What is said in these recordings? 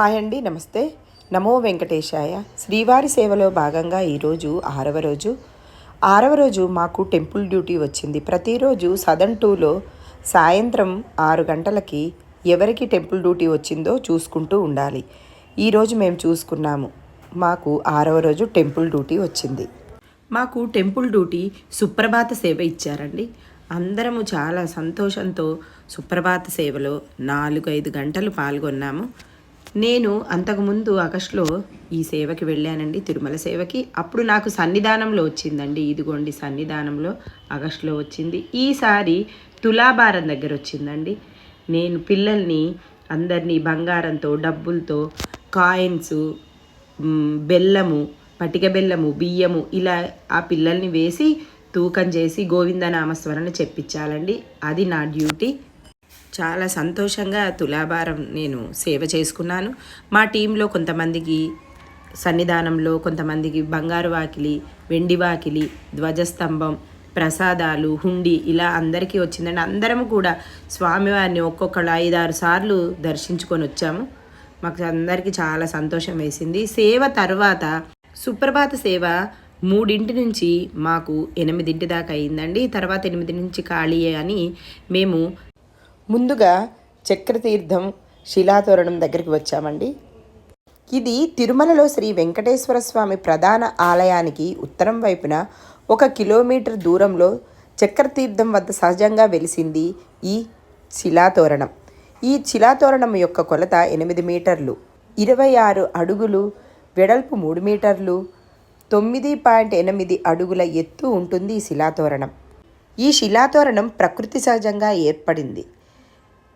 Hi అండి నమస్తే. నమో వెంకటేశాయ. శ్రీవారి సేవలో భాగంగా ఈరోజు ఆరవ రోజు. ఆరవ రోజు మాకు టెంపుల్ డ్యూటీ వచ్చింది. ప్రతిరోజు సదన్ టూలో సాయంత్రం ఆరు గంటలకి ఎవరికి టెంపుల్ డ్యూటీ వచ్చిందో చూసుకుంటూ ఉండాలి. ఈరోజు మేము చూసుకున్నాము. మాకు ఆరవ రోజు టెంపుల్ డ్యూటీ వచ్చింది. మాకు టెంపుల్ డ్యూటీ సుప్రభాత సేవ ఇచ్చారండి. అందరము చాలా సంతోషంతో సుప్రభాత సేవలో నాలుగు ఐదు గంటలు పాల్గొన్నాము. నేను అంతకుముందు ఆగస్టులో ఈ సేవకి వెళ్ళానండి తిరుమల సేవకి. అప్పుడు నాకు సన్నిధానంలో వచ్చిందండి ఇదిగోండి సన్నిధానంలో ఆగస్టులో వచ్చింది. ఈసారి తులాభారం దగ్గర వచ్చిందండి. నేను పిల్లల్ని అందరినీ బంగారంతో డబ్బులతో కాయిన్స్ బెల్లము పటిక బెల్లము బియ్యము ఇలా ఆ పిల్లల్ని వేసి తూకం చేసి గోవిందనామస్మరణ చెప్పించాలండి. అది నా డ్యూటీ. చాలా సంతోషంగా తులాభారం నేను సేవ చేసుకున్నాను. మా టీంలో కొంతమందికి సన్నిధానంలో కొంతమందికి బంగారు వాకిలి వెండి వాకిలి ధ్వజస్తంభం ప్రసాదాలు హుండి ఇలా అందరికీ వచ్చిందండి. అందరం కూడా స్వామివారిని ఒక్కొక్కళ్ళు ఐదారు సార్లు దర్శించుకొని వచ్చాము. మాకు అందరికీ చాలా సంతోషం వేసింది. సేవ తర్వాత సుప్రభాత సేవ మూడింటి నుంచి మాకు ఎనిమిదింటి దాకా అయిందండి. తర్వాత ఎనిమిది నుంచి ఖాళీ అని మేము ముందుగా చక్రతీర్థం శిలాతోరణం దగ్గరికి వచ్చామండి. ఇది తిరుమలలో శ్రీ వెంకటేశ్వర స్వామి ప్రధాన ఆలయానికి ఉత్తరం వైపున ఒక కిలోమీటర్ దూరంలో చక్రతీర్థం వద్ద సహజంగా వెలిసింది ఈ శిలాతోరణం. ఈ శిలాతోరణం యొక్క కొలత ఎనిమిది మీటర్లు ఇరవై ఆరు అడుగులు వెడల్పు మూడు మీటర్లు తొమ్మిది పాయింట్ ఎనిమిది అడుగుల ఎత్తు ఉంటుంది ఈ శిలాతోరణం. ఈ శిలాతోరణం ప్రకృతి సహజంగా ఏర్పడింది.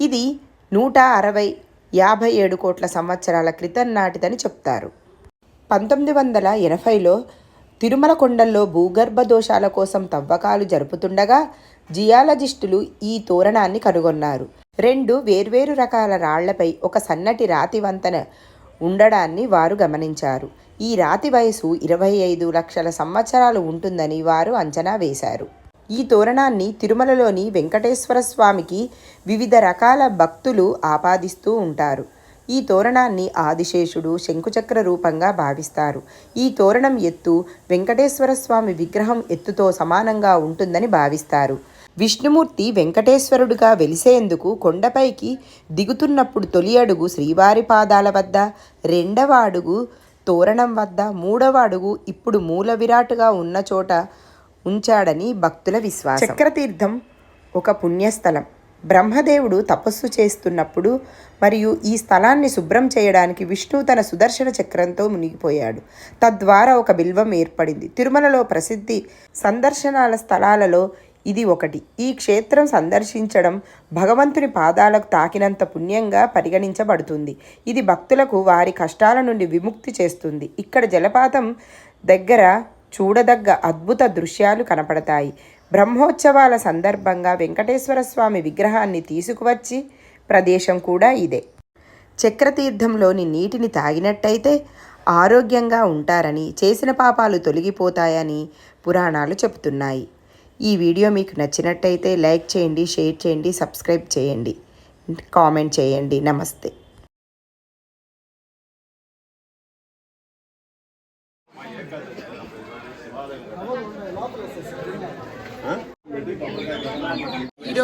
ఇది నూట అరవై యాభై ఏడు కోట్ల సంవత్సరాల క్రితం నాటిదని చెప్తారు. పంతొమ్మిది వందల ఎనభైలో తిరుమల కొండల్లో భూగర్భ దోషాల కోసం తవ్వకాలు జరుపుతుండగా జియాలజిస్టులు ఈ తోరణాన్ని కనుగొన్నారు. రెండు వేర్వేరు రకాల రాళ్ళపై ఒక సన్నటి రాతి వంతెన ఉండడాన్ని వారు గమనించారు. ఈ రాతి వయసు ఇరవై ఐదు లక్షల సంవత్సరాలు ఉంటుందని వారు అంచనా వేశారు. ఈ తోరణాన్ని తిరుమలలోని వెంకటేశ్వర స్వామికి వివిధ రకాల భక్తులు ఆపాదిస్తూ ఉంటారు. ఈ తోరణాన్ని ఆదిశేషుడు శంకుచక్ర రూపంగా భావిస్తారు. ఈ తోరణం ఎత్తు వెంకటేశ్వర స్వామి విగ్రహం ఎత్తుతో సమానంగా ఉంటుందని భావిస్తారు. విష్ణుమూర్తి వెంకటేశ్వరుడుగా వెలిసేందుకు కొండపైకి దిగుతున్నప్పుడు తొలి అడుగు శ్రీవారి పాదాల వద్ద రెండవ అడుగు తోరణం వద్ద మూడవ అడుగు ఇప్పుడు మూల విరాటుగా ఉన్న చోట ఉంచాడని భక్తుల విశ్వాసం. చక్రతీర్థం ఒక పుణ్యస్థలం. బ్రహ్మదేవుడు తపస్సు చేస్తున్నప్పుడు మరియు ఈ స్థలాన్ని శుభ్రం చేయడానికి విష్ణువు తన సుదర్శన చక్రంతో మునిగిపోయాడు. తద్వారా ఒక బిల్వం ఏర్పడింది. తిరుమలలో ప్రసిద్ధి సందర్శనాల స్థలాలలో ఇది ఒకటి. ఈ క్షేత్రం సందర్శించడం భగవంతుని పాదాలకు తాకినంత పుణ్యంగా పరిగణించబడుతుంది. ఇది భక్తులకు వారి కష్టాల నుండి విముక్తి చేస్తుంది. ఇక్కడ జలపాతం దగ్గర చూడదగ్గ అద్భుత దృశ్యాలు కనపడతాయి. బ్రహ్మోత్సవాల సందర్భంగా వెంకటేశ్వర స్వామి విగ్రహాన్ని తీసుకువచ్చి ప్రదేశం కూడా ఇదే. చక్రతీర్థంలోని నీటిని తాగినట్టయితే ఆరోగ్యంగా ఉంటారని చేసిన పాపాలు తొలగిపోతాయని పురాణాలు చెబుతున్నాయి. ఈ వీడియో మీకు నచ్చినట్టయితే లైక్ చేయండి షేర్ చేయండి సబ్స్క్రైబ్ చేయండి. కామెంట్ చేయండి. నమస్తే.